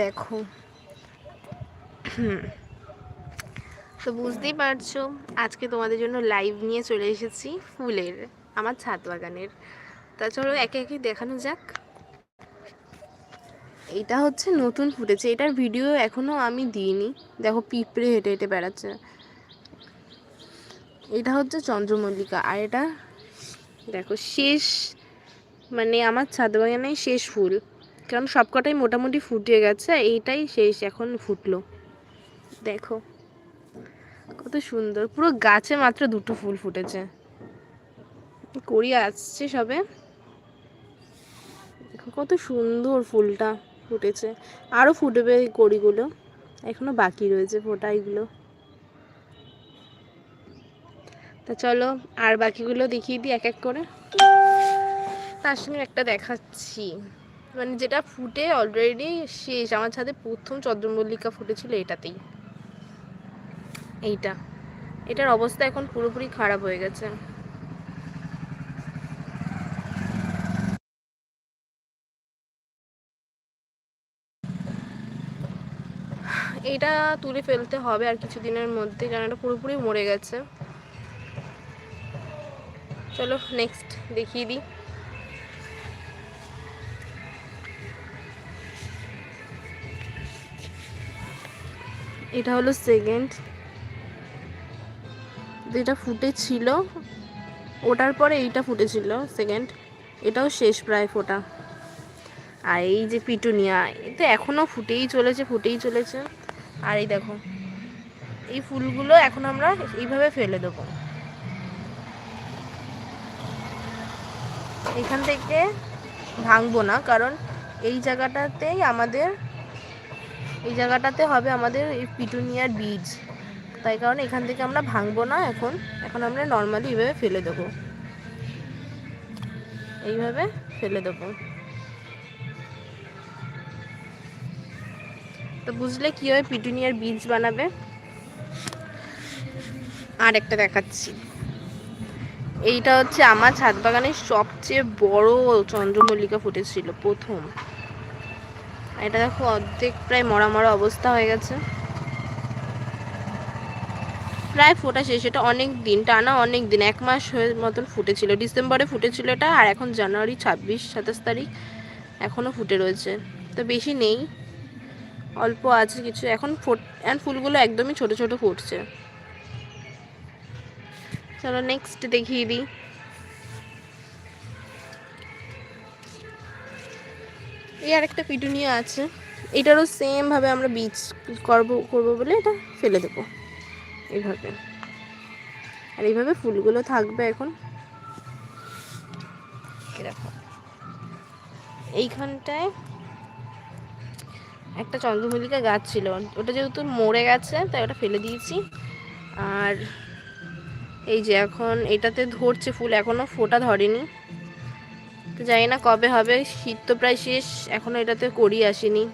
দেখো। তো বুঝতেই পারছ, আজকে তোমাদের জন্য লাইভ নিয়ে চলে এসেছি ফুলের, আমার ছাদ বাগানের। তা চলো একে একে দেখানো যাক। এটা হচ্ছে নতুন ফুটেছে, এটার ভিডিও এখনও আমি দিইনি। দেখো পিঁপড়ে হেঁটে হেঁটে বেড়াচ্ছে। এটা হচ্ছে চন্দ্রমল্লিকা, আর এটা দেখো শেষ মানে আমার ছাদ বাগানে শেষ ফুল। কারণ সবকটাই মোটামুটি ফুটে গেছে, এইটাই শেষ, এখন ফুটলো। দেখো, কত সুন্দর, পুরো গাছে মাত্র দুটো ফুল ফুটেছে। কড়ি আসছে সবে। কত সুন্দর ফুলটা ফুটেছে। আরও ফুটবে এই কড়িগুলো, এখনও বাকি রয়েছে ফোটা এগুলো তা চলো, আর বাকিগুলো দেখিয়ে দিই এক এক করে। তার সঙ্গে একটা দেখাচ্ছি। মানে যেটা ফুটে অলরেডি শেষ। আমার ছাদে প্রথম চন্দ্রমল্লিকা ফুটেছিল এটাতেই। এইটা। এটার অবস্থা এখন পুরোপুরি খারাপ হয়ে গেছে। এটা তুলে ফেলতে হবে আর কিছুদিনের মধ্যে কারণ এটা পুরোপুরি মরে গেছে। চলো নেক্সট দেখিয়ে দিই। এটা হলো সেকেন্ড যেটা ফুটেছিল ওটার পরে এইটা ফুটেছিল সেকেন্ড এটাও শেষ প্রায় ফোটা। আর এই যে পিটুনিয়া এটা এখনও ফুটেই চলেছে ফুটেই চলেছে। আর এই দেখো, এই ফুলগুলো এখন আমরা এইভাবে ফেলে দেবো। এখান থেকে ভাঙবো না, কারণ এই জায়গাটাতেই আমাদের এই জায়গাটাতে হবে আমাদের এই পিটুনিয়ার বীজ। তাই কারণে এখান থেকে আমরা ভাঙবো না এখন। এখন আমরা নর্মালি এইভাবে ফেলে দেবো। এইভাবে ফেলে দেবো। তো বুঝলে কীভাবে পিটুনিয়ার বীজ বানাবে? আর একটা দেখাচ্ছি। এইটা হচ্ছে আমার ছাদ বাগানের সবচেয়ে বড় চন্দ্রমল্লিকা ফুটেছিল প্রথম। এটা দেখো অর্ধেক প্রায় মরা মরা অবস্থা হয়ে গেছে। প্রায় ফোটা শেষ, এটা অনেক দিন, টানা অনেক দিন, এক মাস হয়ে মতন ফুটেছিল। ডিসেম্বরে ফুটেছিল এটা, আর এখন জানুয়ারি, ছাব্বিশ, সাতাশ তারিখ এখনও ফুটে রয়েছে। তো বেশি নেই, অল্প আছে কিছু। এখন ফুট অ্যান্ড ফুলগুলো একদমই ছোট ছোট ফুটছে। চলো নেক্সট দেখিয়ে দিই। এই আরেকটা পিটুনিয়া আছে। এটারও সেম ভাবে আমরা বীজ করব করব বলে এটা ফেলে দেবো। এইভাবে আর এইভাবে ফুলগুলো থাকবে এখন। এরকম এইখানটায় একটা চন্দ্রমল্লিকা গাছ ছিল। ওটা যেহেতু মরে গেছে, তাই ওটা ফেলে দিয়েছি। আর এই যে এখন এটাতে ধরছে ফুল এখনও ফোটা ধরেনি। তো জানি না কবে হবে, শীত তো প্রায় শেষ এখনও এটাতে করি আসেনি।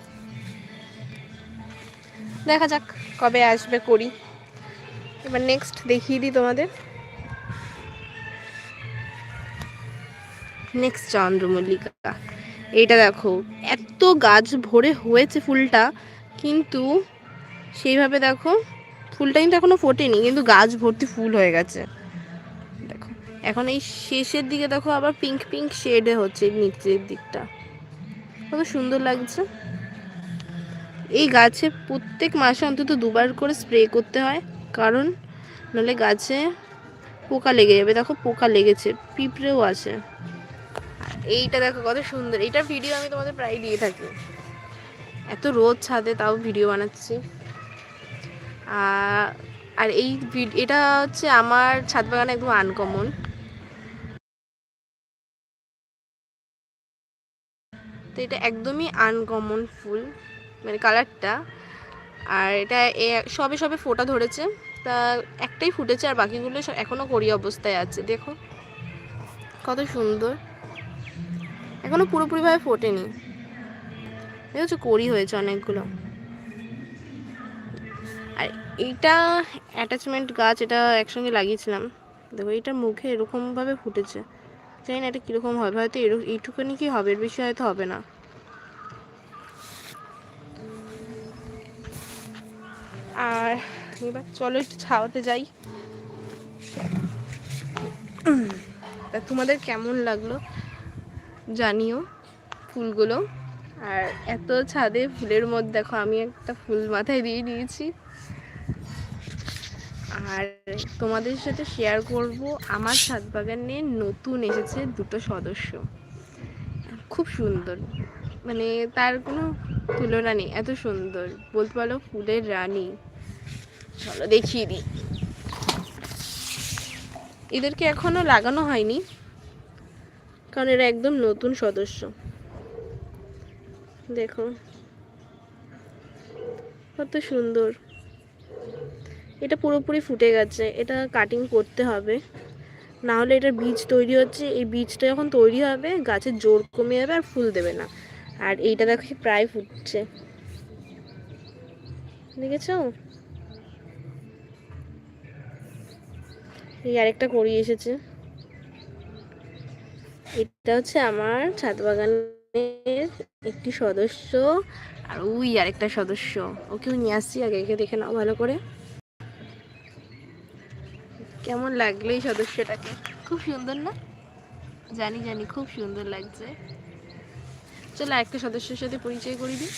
দেখা যাক কবে আসবে করি। এবার নেক্সট দেখিয়ে দিই তোমাদের। নেক্সট চন্দ্রমল্লিকা। এইটা দেখো, এত গাছ ভরে হয়েছে ফুলটা, কিন্তু সেইভাবে দেখো, ফুলটা কিন্তু এখনও ফোটেনি, কিন্তু গাছ ভর্তি ফুল হয়ে গেছে। এখন এই শেষের দিকে দেখো আবার পিঙ্ক পিঙ্ক শেডে হচ্ছে নিচের দিকটা। কত সুন্দর লাগছে। এই গাছে প্রত্যেক মাসে অন্তত দুবার করে স্প্রে করতে হয়, কারণ নাহলে গাছে পোকা লেগে যাবে। দেখো পোকা লেগেছে, পিঁপড়েও আছে। এইটা দেখো কত সুন্দর এইটার ভিডিও আমি তোমাদের প্রায় দিয়ে থাকি। এত রোদ ছাদে, তাও ভিডিও বানাচ্ছি। আর এই এটা হচ্ছে আমার ছাদ বাগানে একদম আনকমন তো এটা একদমই আনকমন ফুল মানে কালারটা আর এটা সবে সবে ফোটা ধরেছে। তা একটাই ফুটেছে আর বাকিগুলো এখনও করি অবস্থায় আছে, দেখো। কত সুন্দর। এখনও পুরোপুরিভাবে ফোটেনি। দেখছ, করি হয়েছে অনেকগুলো। আর এইটা অ্যাটাচমেন্ট গাছ, এটা একসঙ্গে লাগিয়েছিলাম। দেখো এটার মুখে এরকমভাবে ফুটেছে। জানি না এটা কীরকম হবে, হয়তো এইটুকুনি কি হবে? এর বেশি হয়তো হবে না। আর এবার চলো একটু ছাওয়াতে যাই। তা তোমাদের কেমন লাগল জানিও ফুলগুলো। আর এত ছাদে ফুলের মধ্যে দেখো, আমি একটা ফুল মাথায় দিয়ে নিয়েছি। আর তোমাদের সাথে শেয়ার করব আমার ছাদ বাগানে নতুন এসেছে দুটো সদস্য। খুব সুন্দর। মানে তার কোনো তুলনা নেই, এত সুন্দর। বলতে পারো ফুলের রানী। চলো দেখিয়ে দিই। এদেরকে এখনও লাগানো হয়নি, কারণ এরা একদম নতুন সদস্য। দেখো, কত সুন্দর। এটা পুরোপুরি ফুটে গেছে, এটা কাটিং করতে হবে। না হলে এটার বীজ তৈরি হচ্ছে, এই বীজটা যখন তৈরি হবে গাছের জোর কমে যাবে আর ফুল দেবে না। আর এইটা দেখো প্রায় ফুটছে। দেখেছ? এই আরেকটা করিয়ে এসেছে। এটা হচ্ছে আমার ছাদ বাগানের একটি সদস্য। আর ওই আরেকটা সদস্য, ওকেও নিয়ে আসছি আগে দেখে নাও ভালো করে। কেমন লাগল এই সদস্যটাকে? খুব সুন্দর না? জানি জানি খুব সুন্দর লাগছে। চলো একটা সদস্যের সাথে পরিচয় করি দিই।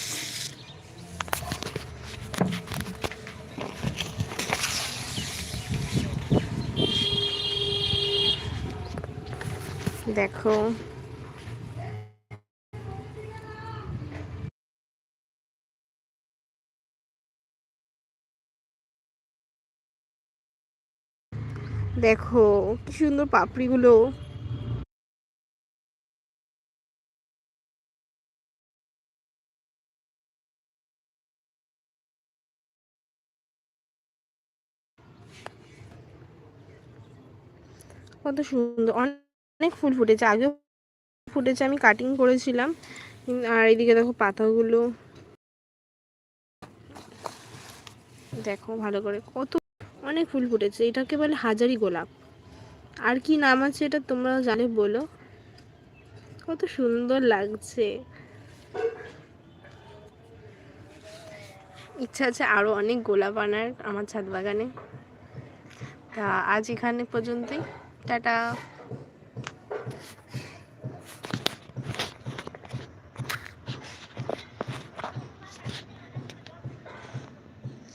দেখো দেখো, কি সুন্দর পাপড়িগুলো। কত সুন্দর, অনেক ফুল ফুটেছে। আগেও ফুটেছে, আমি কাটিং করেছিলাম। আর এইদিকে দেখো পাতাগুলো। দেখো ভালো করে, কত অনেক ফুল ফুটেছে। এটাকে বলে হাজারি গোলাপ। আর কি নাম আছে এটা তোমরা জানে, বলো? কত সুন্দর লাগছে। ইচ্ছা আছে আরও অনেক গোলাপ আনার আমার ছাদ বাগানে। তা আজ এখানে পর্যন্তই। টাটা।